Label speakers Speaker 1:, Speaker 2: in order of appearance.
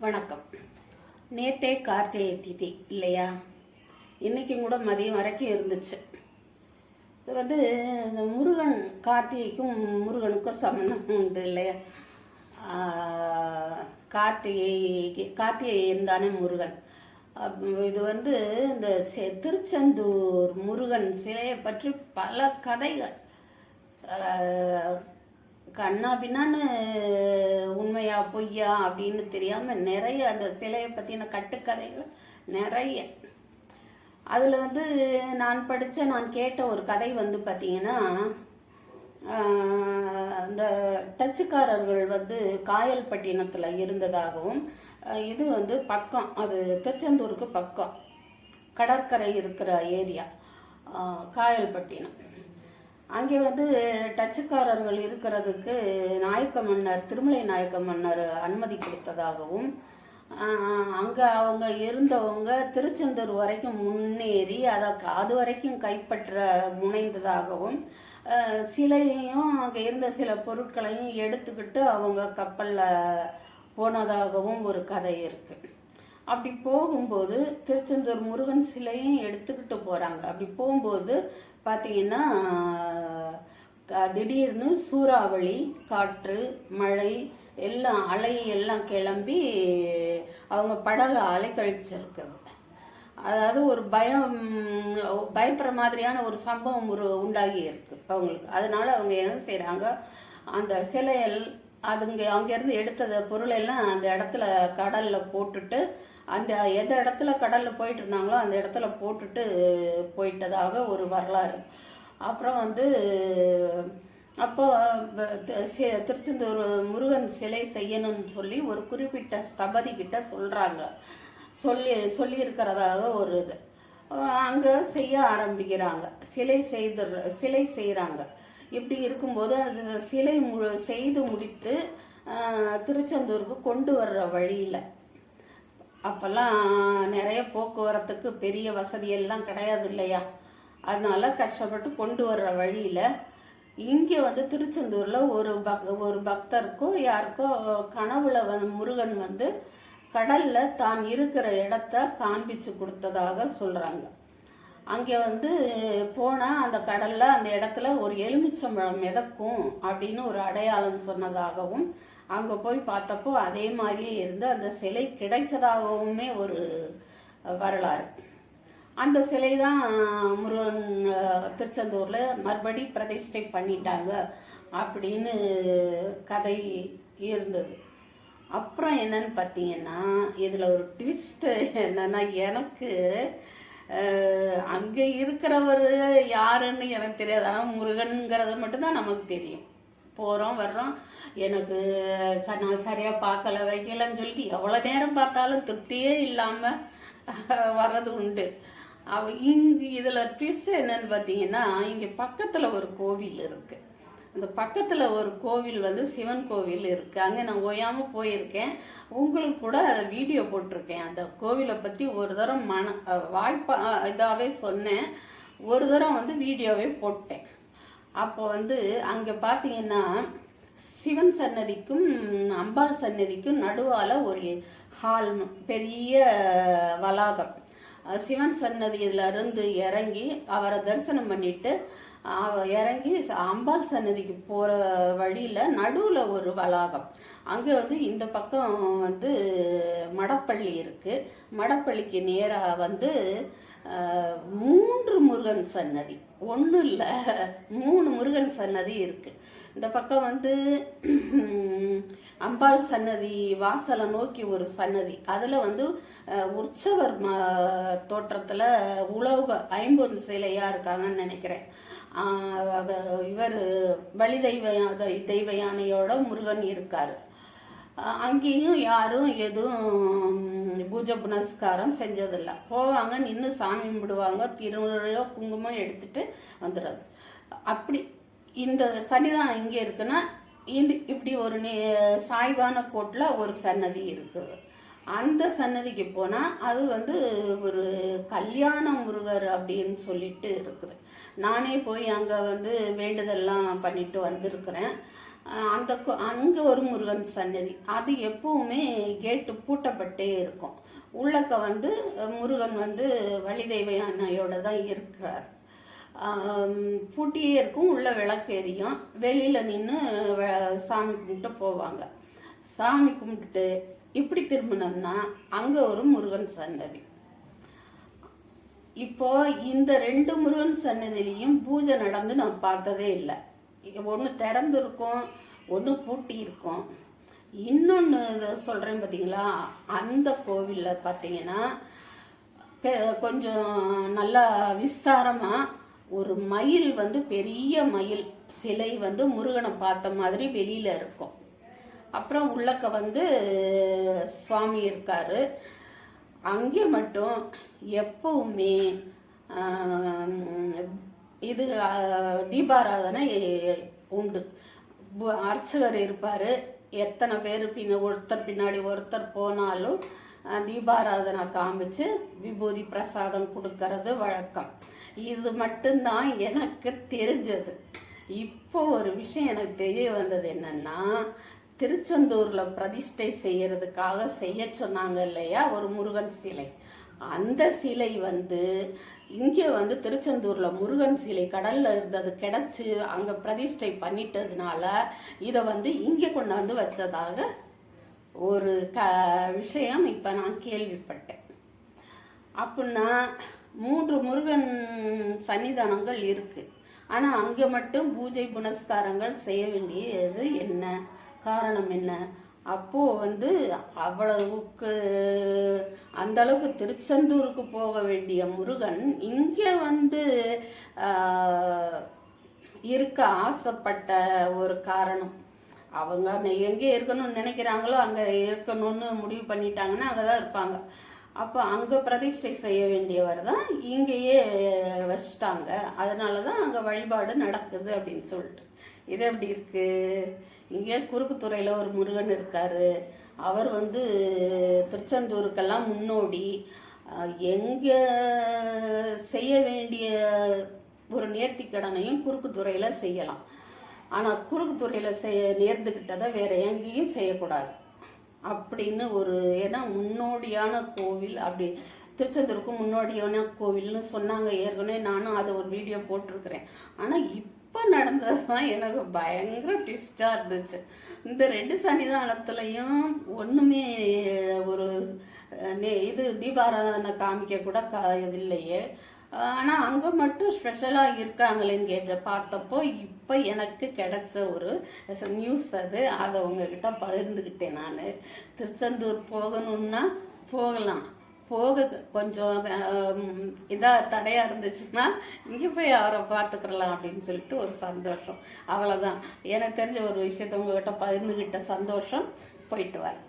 Speaker 1: வணக்கம். நேத்தே கார்த்திகை திதி இல்லையா? இன்றைக்கும் கூட மதியம் வரைக்கும் இருந்துச்சு. இது வந்து இந்த முருகன் கார்த்திகைக்கும் முருகனுக்கும் சம்மந்தம் உண்டு இல்லையா? கார்த்திகை கார்த்திகேயன் தானே முருகன் இது வந்து இந்த செ- திருச்செந்தூர் முருகன் சிலையை பற்றி பல கதைகள். கண்ணா பின்னான்னு உண்மையா பொய்யா அப்படின்னு தெரியாம நிறைய அந்த சிலையை பத்தின கட்டுக்கதைகள் நிறைய. அதுல வந்து நான் படிச்ச நான் கேட்ட ஒரு கதை வந்து பாத்தீங்கன்னா அந்த டச்சுக்காரர்கள் வந்து காயல்பட்டினத்தில் இருந்ததாகவும் இது வந்து பக்கம் அது திருச்செந்தூருக்கு பக்கம் கடற்கரை இருக்கிற ஏரியா காயல்பட்டினம். அங்கே வந்து டச்சுக்காரர்கள் இருக்கிறதுக்கு நாயக்க மன்னர் திருமலை நாயக்க மன்னர் அனுமதி கொடுத்ததாகவும் அங்கே அவங்க இருந்தவங்க திருச்செந்தூர் வரைக்கும் முன்னேறி அதை அது வரைக்கும் கைப்பற்ற முனைந்ததாகவும் சிலையையும் அங்கே இருந்த சில பொருட்களையும் எடுத்துக்கிட்டு அவங்க கப்பலில் போனதாகவும் ஒரு கதை இருக்குது அப்படி போகும்போது திருச்செந்தூர் முருகன் சிலையும் எடுத்துக்கிட்டு போகிறாங்க அப்படி போகும்போது பார்த்தீங்கன்னா திடீர்னு சூறாவளி காற்று மழை எல்லாம் அலை எல்லாம் கிளம்பி அவங்க படகு அலைக்கழிச்சிருக்குது அதாவது ஒரு பயம் பயப்படுற மாதிரியான ஒரு சம்பவம் ஒரு உண்டாகி இருக்கு அவங்களுக்கு. அதனால அவங்க என்ன செய்கிறாங்க அந்த சிலையல் அதுங்க அங்கேருந்து எடுத்த பொருளெல்லாம் அந்த இடத்துல கடலில் போட்டுட்டு அந்த எந்த இடத்துல கடலில் போயிட்டு இருந்தாங்களோ அந்த இடத்துல போட்டுட்டு போயிட்டதாக ஒரு வரலாறு. அப்புறம் வந்து அப்போ திருச்செந்தூர் முருகன் சிலை செய்யணும்னு சொல்லி ஒரு குறிப்பிட்ட ஸ்தபதி கிட்ட சொல்கிறாங்க சொல்லி சொல்லியிருக்கிறதாக ஒரு இது. அங்கே செய்ய ஆரம்பிக்கிறாங்க. சிலை செய்து சிலை செய்கிறாங்க இப்படி இருக்கும்போது அது சிலை மு செய்து முடித்து திருச்செந்தூருக்கு கொண்டு வர்ற வழியில் அப்போல்லாம் நிறைய போக்குவரத்துக்கு பெரிய வசதியெல்லாம் கிடையாது இல்லையா அதனால கஷ்டப்பட்டு கொண்டு வர்ற வழியில் இங்கே வந்து திருச்செந்தூரில் ஒரு பக் ஒரு பக்தருக்கோ யாருக்கோ கனவுல வந்து முருகன் வந்து கடலில் தான் இருக்கிற இடத்த காண்பிச்சு கொடுத்ததாக சொல்கிறாங்க அங்கே வந்து போனால் அந்த கடலில் அந்த இடத்துல ஒரு எலுமிச்சம்பழம் மிதக்கும் அப்படின்னு ஒரு அடையாளம் சொன்னதாகவும் அங்கே போய் பார்த்தப்போ அதே மாதிரியே இருந்து அந்த சிலை கிடைச்சதாகவுமே ஒரு வரலாறு. அந்த சிலை தான் முருகன் திருச்செந்தூரில் மறுபடி பிரதிஷ்டை பண்ணிட்டாங்க அப்படின்னு கதை இருந்தது. அப்புறம் என்னன்னு பார்த்தீங்கன்னா இதில் ஒரு ட்விஸ்ட்டு என்னென்னா எனக்கு அங்கே இருக்கிறவர் யாருன்னு எனக்கு தெரியாது. ஆனால் முருகனுங்கிறது மட்டும்தான் நமக்கு தெரியும். போகிறோம் வர்றோம். எனக்கு ச நான் சரியாக பார்க்கல வைக்கலன்னு சொல்லிட்டு எவ்வளோ நேரம் பார்த்தாலும் திருப்தியே இல்லாமல் வர்றது உண்டு. அவ இங்கு இதில் ட்விஸ்ட் என்னன்னு பார்த்தீங்கன்னா இங்கே பக்கத்தில் ஒரு கோவில் இருக்குது அந்த பக்கத்தில் ஒரு கோவில் வந்து சிவன் கோவில் இருக்குது அங்கே நான் ஓயாமல் போயிருக்கேன். உங்களுக்கு கூட வீடியோ போட்டிருக்கேன். அந்த கோவிலை பற்றி ஒரு தரம் மன வாய்ப்பா இதாகவே சொன்னேன். ஒரு தரம் வந்து வீடியோவே போட்டேன். அப்போ வந்து அங்கே பார்த்தீங்கன்னா சிவன் சன்னதிக்கும் அம்பாள் சன்னதிக்கும் நடுவால் ஒரு ஹால் பெரிய வளாகம். சிவன் சன்னதியிலிருந்து இறங்கி அவரை தரிசனம் பண்ணிட்டு அவ இறங்கி அம்பாள் சன்னதிக்கு போகிற வழியில் நடுவில் ஒரு வளாகம். அங்கே வந்து இந்த பக்கம் வந்து மடப்பள்ளி இருக்குது மடப்பள்ளிக்கு நேராக வந்து மூன்று முருகன் சன்னதி. ஒன்றும் இல்லை. மூணு முருகன் சன்னதி இருக்குது இந்த பக்கம் வந்து அம்பாள் சன்னதி வாசலை நோக்கி ஒரு சன்னதி. அதில் வந்து உற்சவர் ம தோற்றத்தில் உழவுக ஐம்பது சிலையாக இருக்காங்கன்னு நினைக்கிறேன். இவர் வழி தெய்வ தெய்வ யானையோட முருகன் இருக்கார். அங்கேயும் யாரும் எதுவும் பூஜை புனஸ்காரம் செஞ்சதில்லை. போவாங்க நின்று சாமி கும்பிடுவாங்க திருவிழா குங்குமம் எடுத்துட்டு வந்துடுறது அப்படி இந்த சன்னிதானம் இங்கே இருக்குன்னா இப்படி ஒரு நே சாய்வான கோட்டில் ஒரு சன்னதி இருக்குது. அந்த சன்னதிக்கு போனால் அது வந்து ஒரு கல்யாண முருகர் அப்படின்னு சொல்லிட்டு இருக்குது. நானே போய் அங்கே வந்து வேண்டுதல்லாம் பண்ணிட்டு வந்திருக்கிறேன். அந்த அங்கே ஒரு முருகன் சன்னதி. அது எப்பவுமே கேட்டு பூட்டப்பட்டே இருக்கும். உள்ளக்க வந்து முருகன் வந்து வழிதெய்வ அன்னையோட தான் இருக்கிறார். பூட்டியே இருக்கும் உள்ள விளக்கு எரியும். வெளியில் நின்று சாமி கும்பிட்டு போவாங்க. சாமி கும்பிட்டுட்டு இப்படி திரும்பினோம்னா அங்கே ஒரு முருகன் சன்னதி. இப்போ இந்த ரெண்டு முருகன் சன்னதிலையும் பூஜை நடந்து நான் பார்த்ததே இல்லை. ஒன்று திறந்துருக்கும் ஒன்று பூட்டி இருக்கும் இன்னொன்று சொல்கிறேன் பார்த்தீங்களா அந்த கோவிலில் பார்த்தீங்கன்னா பெ- கொஞ்சம் நல்லா விஸ்தாரமாக ஒரு மயில் வந்து பெரிய மயில் சிலை வந்து முருகனை பார்த்த மாதிரி வெளியில் இருக்கும். அப்புறம் உள்ளக்க வந்து சுவாமி இருக்காரு. அங்கே மட்டும் எப்பவுமே இது தீபாராதனை உண்டு. அர்ச்சகர் இருப்பார். எத்தனை பேர் பின்ன ஒருத்தர் பின்னாடி ஒருத்தர் போனாலும் தீபாராதனை காமிச்சு விபூதி பிரசாதம் கொடுக்கறது வழக்கம். இது மட்டும்தான் எனக்கு தெரிஞ்சது. இப்போ ஒரு விஷயம் எனக்கு தெரிய வந்தது என்னன்னா திருச்செந்தூரில் பிரதிஷ்டை செய்யறதுக்காக செய்ய சொன்னாங்க இல்லையா ஒரு முருகன் சிலை. அந்த சிலை வந்து இங்கே வந்து திருச்செந்தூரில் முருகன் சிலை கடலில் இருந்தது கிடச்சி அங்கே பிரதிஷ்டை பண்ணிட்டதுனால இதை வந்து இங்கே கொண்டு வந்து வச்சதாக ஒரு க விஷயம் இப்போ நான் கேள்விப்பட்டேன். அப்படின்னா மூன்று முருகன் சன்னிதானங்கள் இருக்குது ஆனால் அங்கே மட்டும் பூஜை புனஸ்காரங்கள் செய்ய வேண்டியது என்ன? காரணம் என்ன? அப்போது வந்து அவ்வளவுக்கு அந்த அளவுக்கு திருச்செந்தூருக்கு போக வேண்டிய முருகன் இங்கே வந்து இருக்க ஆசைப்பட்ட ஒரு காரணம். அவங்க எங்கே இருக்கணும்னு நினைக்கிறாங்களோ அங்கே இருக்கணும்னு முடிவு பண்ணிட்டாங்கன்னா அங்கே தான் இருப்பாங்க. அப்போ அங்கே பிரதிஷ்டை செய்ய வேண்டியவர் தான் இங்கேயே வச்சிட்டாங்க அதனால தான் அங்கே வழிபாடு நடக்குது அப்படின்னு சொல்லிட்டு. இது எப்படி இருக்குது இங்கே குறுக்குத்துறையில் ஒரு முருகன் இருக்கார். அவர் வந்து திருச்செந்தூருக்கெல்லாம் முன்னோடி. எங்கே செய்ய வேண்டிய ஒரு நேர்த்திக்கடனையும் குறுக்குத்துறையில் செய்யலாம். ஆனால் குறுக்குத்துறையில் செய்ய நேர்ந்துக்கிட்டதை வேறு எங்கேயும் செய்யக்கூடாது. அப்படின்னு ஒரு ஏன்னா முன்னோடியான கோவில் அப்படி திருச்செந்தூருக்கு முன்னோடியான கோவில்னு சொன்னாங்க. ஏற்கனவே நானும் அதை ஒரு வீடியோ போட்டிருக்கிறேன். ஆனால் இப்போ நடந்தது தான் எனக்கு பயங்கர ட்விஸ்டாக இருந்துச்சு. இந்த ரெண்டு சன்னிதானத்துலேயும் ஒன்றுமே ஒரு நே- இது தீபாராதனை காமிக்க கூட க இது இல்லையே. ஆனால் அங்கே மட்டும் ஸ்பெஷலாக இருக்காங்களேன்னு கேட்ட பார்த்தப்போ இப்போ எனக்கு கிடைச்ச ஒரு நியூஸ் அது. அதை உங்ககிட்ட பகிர்ந்துக்கிட்டேன் நான். திருச்செந்தூர் போகணுன்னா போகலாம். போக கொஞ்சம் இதாக தடையாக இருந்துச்சுன்னா இங்கே போய் அவரை பார்த்துக்கிறலாம் அப்படின்னு சொல்லிட்டு ஒரு சந்தோஷம். அவ்வளோதான் எனக்கு தெரிஞ்ச ஒரு விஷயத்த உங்ககிட்ட பகிர்ந்துக்கிட்ட சந்தோஷம். போயிட்டு வரேன்.